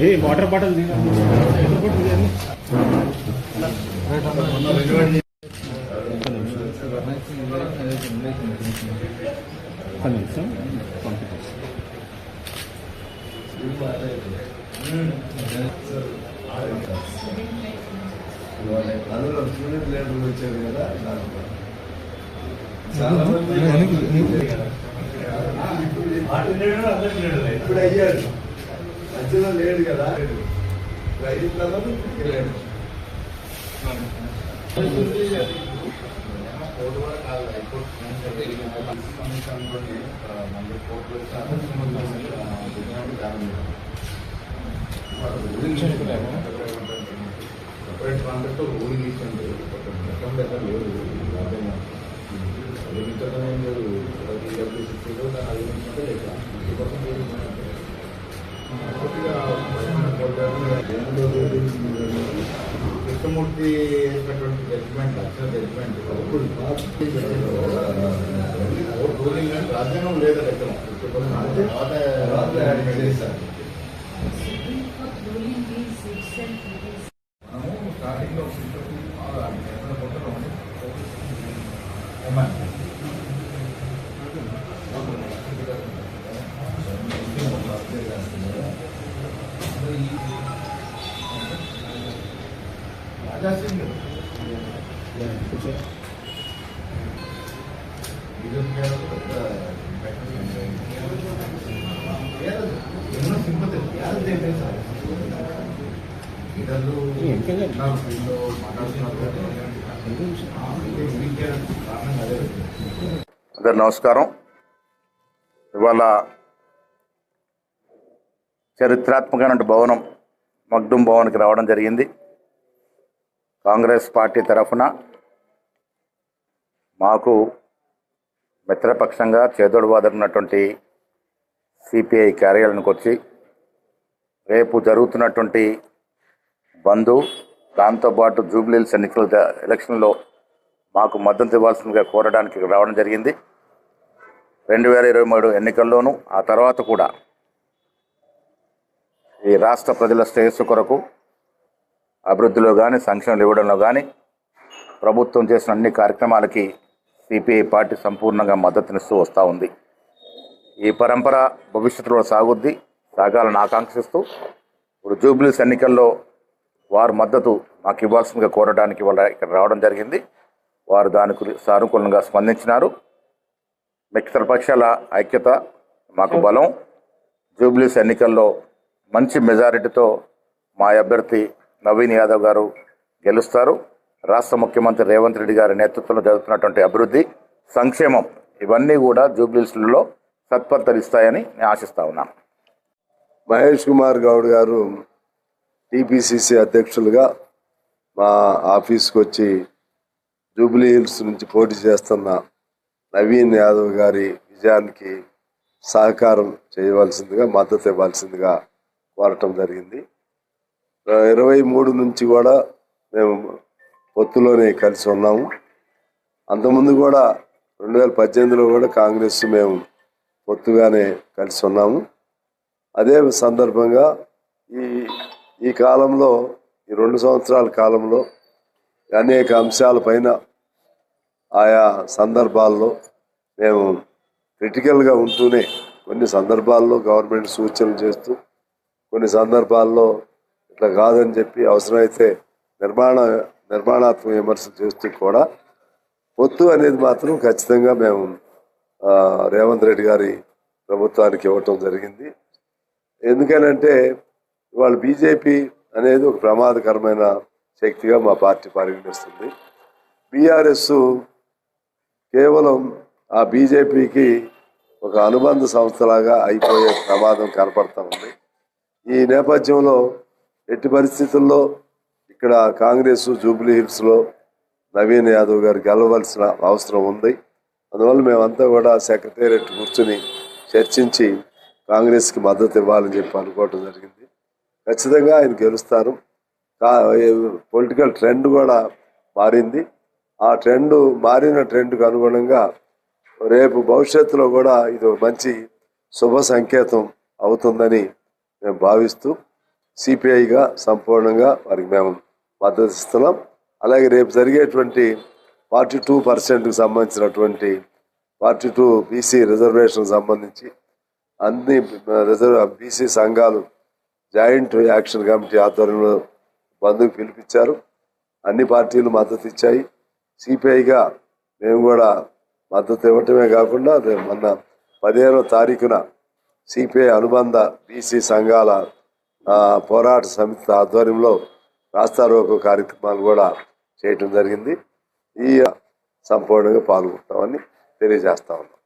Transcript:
ఏ water bottle నిమిషం అందులో సూర్యుడు వచ్చారు కదా దాంట్లో. చాలా మంది ఇప్పుడు అయ్యాడు మధ్యలో లేడు కదా. రైతులలో లేడు సపరేట్ కాంట్రాక్ట్ గతంలో ఎక్కడ లేదు అర్థమైనా అభినంచడం ఏం లేదు డబ్ల్యూ సిక్స్లో దాన్ని లేదు పూర్తిగా కృష్ణమూర్తి వేసినటువంటి జడ్జిమెంట్ అక్షర జడ్జిమెంట్ రూలింగ్ అంటే రాజ్యాంగం లేదు is మనము స్టార్టింగ్లో అందరు నమస్కారం. ఇవాళ చరిత్రాత్మకమైన భవనం మగ్దుం భవన్కి రావడం జరిగింది. కాంగ్రెస్ పార్టీ తరఫున మాకు మిత్రపక్షంగా చేదోడు వాదన్నటువంటి సిపిఐ కార్యాలయానికి వచ్చి రేపు జరుగుతున్నటువంటి బంధు దాంతోపాటు జూబ్లీల్స్ ఎన్నికల ఎలక్షన్లో మాకు మద్దతు ఇవ్వాల్సిందిగా కోరడానికి రావడం జరిగింది. రెండు వేల ఇరవై మూడు ఎన్నికల్లోనూ ఆ తర్వాత కూడా ఈ రాష్ట్ర ప్రజల శ్రేయస్సు కొరకు అభివృద్ధిలో కానీ సంక్షేమాలు ఇవ్వడంలో కానీ ప్రభుత్వం చేసిన అన్ని కార్యక్రమాలకి సిపిఐ పార్టీ సంపూర్ణంగా మద్దతునిస్తూ వస్తూ ఉంది. ఈ పరంపర భవిష్యత్తులో సాగుద్ది సాగాలని ఆకాంక్షిస్తూ ఇప్పుడు జూబ్లీస్ ఎన్నికల్లో వారు మద్దతు మాకు ఇవ్వాల్సిందిగా కోరడానికి వాళ్ళ ఇక్కడ రావడం జరిగింది. వారు దాని సానుకూలంగా స్పందించినారు. మిగతా పక్షాల ఐక్యత మాకు బలం. జూబ్లీస్ ఎన్నికల్లో మంచి మెజారిటీతో మా అభ్యర్థి నవీన్ యాదవ్ గారు గెలుస్తారు. రాష్ట్ర ముఖ్యమంత్రి రేవంత్ రెడ్డి గారి నేతృత్వంలో జరుగుతున్నటువంటి అభివృద్ధి సంక్షేమం ఇవన్నీ కూడా జూబ్లీస్లలో సత్పత్తరిస్తాయని నేను ఆశిస్తా ఉన్నాను మహేష్ కుమార్ గౌడ్ గారు టీపీసీసీ అధ్యక్షులుగా మా ఆఫీస్కి వచ్చి జూబ్లీ హిల్స్ నుంచి పోటీ చేస్తున్న నవీన్ యాదవ్ గారి విజయానికి సహకారం చేయవలసిందిగా మద్దతు ఇవ్వాల్సిందిగా కోరటం జరిగింది. ఇరవై మూడు నుంచి కూడా మేము పొత్తులోనే కలిసి ఉన్నాము. అంతకుముందు కూడా రెండు వేల పద్దెనిమిదిలో కూడా కాంగ్రెస్ మేము పొత్తుగానే కలిసి ఉన్నాము. అదే సందర్భంగా ఈ ఈ కాలంలో ఈ రెండు సంవత్సరాల కాలంలో అనేక అంశాలపైన ఆయా సందర్భాల్లో మేము క్రిటికల్గా ఉంటూనే కొన్ని సందర్భాల్లో గవర్నమెంట్ సూచనలు చేస్తూ కొన్ని సందర్భాల్లో ఇట్లా కాదని చెప్పి అవసరమైతే నిర్మాణ నిర్మాణాత్మక విమర్శలు చేస్తూ కూడా పొత్తు అనేది మాత్రం ఖచ్చితంగా మేము రేవంత్ రెడ్డి గారి ప్రభుత్వానికి ఇవ్వటం జరిగింది. ఎందుకనంటే ఇవాళ బీజేపీ అనేది ఒక ప్రమాదకరమైన శక్తిగా మా పార్టీ పరిగణిస్తుంది. బీఆర్ఎస్ కేవలం ఆ బీజేపీకి ఒక అనుబంధ సంస్థలాగా అయిపోయే ప్రమాదం కనపడతా ఉంది. ఈ నేపథ్యంలో ఎట్టి పరిస్థితుల్లో ఇక్కడ కాంగ్రెస్ జూబ్లీ హిల్స్లో నవీన్ యాదవ్ గారు గెలవలసిన అవసరం ఉంది. అందువల్ల మేమంతా కూడా సెక్రటేరియట్ కూర్చుని చర్చించి కాంగ్రెస్కి మద్దతు ఇవ్వాలని చెప్పి అనుకోవటం జరిగింది. ఖచ్చితంగా ఆయన గెలుస్తారు. పొలిటికల్ ట్రెండ్ కూడా మారింది. ఆ ట్రెండ్ మారిన ట్రెండ్కు అనుగుణంగా రేపు భవిష్యత్తులో కూడా ఇది మంచి శుభ సంకేతం అవుతుందని మేము భావిస్తూ సిపిఐగా సంపూర్ణంగా వారికి మేము మద్దతు ఇస్తున్నాం. అలాగే రేపు జరిగేటువంటి ఫార్టీ టూ పర్సెంట్కి సంబంధించినటువంటి ఫార్టీ టూ బీసీ రిజర్వేషన్ సంబంధించి అన్ని రిజర్వ్ బీసీ సంఘాలు జాయింట్ యాక్షన్ కమిటీ ఆధ్వర్యంలో బంధుకు పిలిపించారు. అన్ని పార్టీలు మద్దతు ఇచ్చాయి. సిపిఐగా మేము కూడా మద్దతు ఇవ్వటమే కాకుండా మొన్న పదిహేనో తారీఖున సిపిఐ అనుబంధ బీసీ సంఘాల పోరాట సమితి ఆధ్వర్యంలో రాస్తారోకో కార్యక్రమాలు కూడా చేయటం జరిగింది. ఈ సంపూర్ణంగా పాల్గొంటామని తెలియజేస్తా ఉన్నాం.